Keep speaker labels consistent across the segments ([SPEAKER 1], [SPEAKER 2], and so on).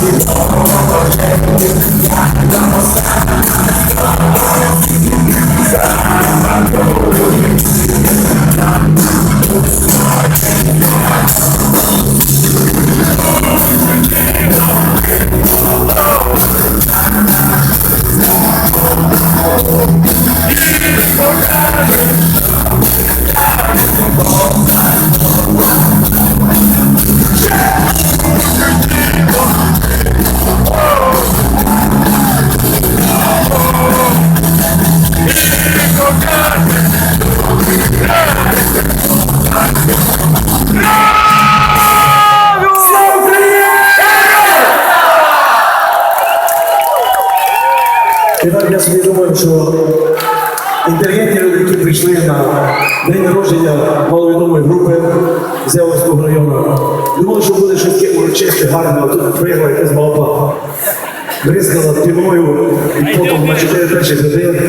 [SPEAKER 1] Thank you. І так я собі думаю, що інтелігентні люди, які прийшли на день народження маловідомої групи з Яворського району, думали, що буде щось таке гарне, а тут приїхала якась балапа. Бризкала піною і потім на 4 перших годин,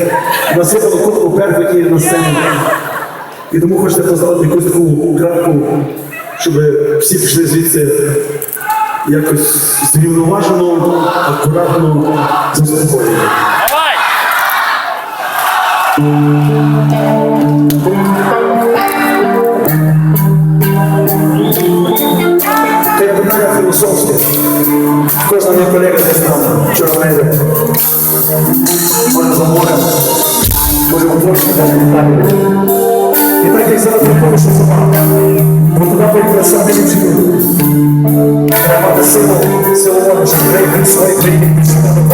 [SPEAKER 1] насипала кубку перфекі на сцені. І тому хочете поставити якусь таку крапку, щоб всі пішли звідси якось зрівноважено, акуратно, заспокоєно. Це питання філософське. Кожна моя колега десь там вчора мене може за морем, може у Польщі, навіть в Італії. І так як зараз не порушу собаку, бо туди самі ліпші люди. Треба мати силу, силу волі, щоб прийти свої країни, щоб не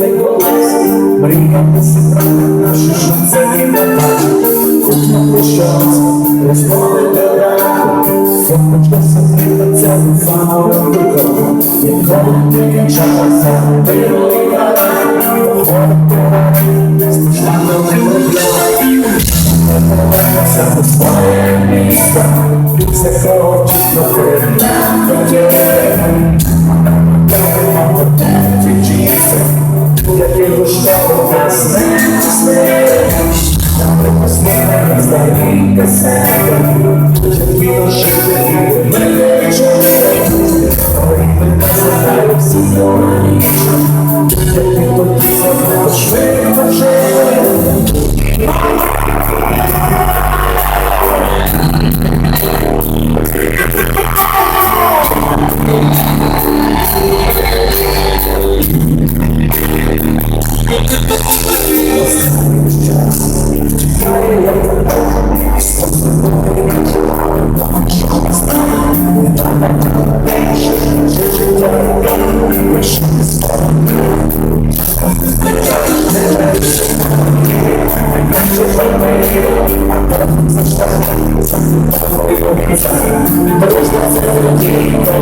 [SPEAKER 1] не колись. Мріяти зібрати нашу, що не бачу. Кухня прощається, розмовити ранку. Фоточка сидиться,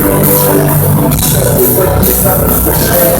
[SPEAKER 1] Thank you.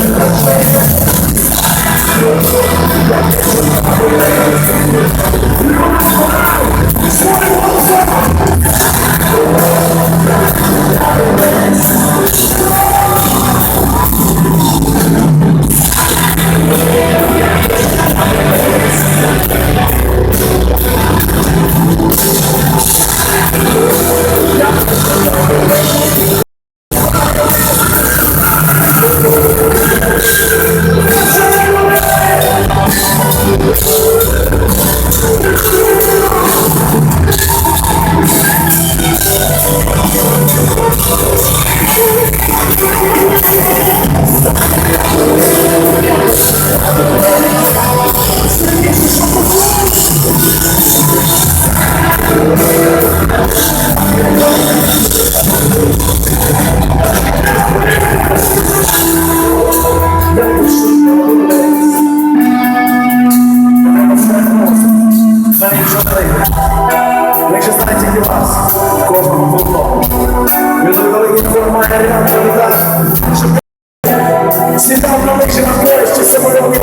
[SPEAKER 1] ще знає тільки вас, кожному одному. Він великий формає ряд, щоб Сідав на лижі на площі, самольові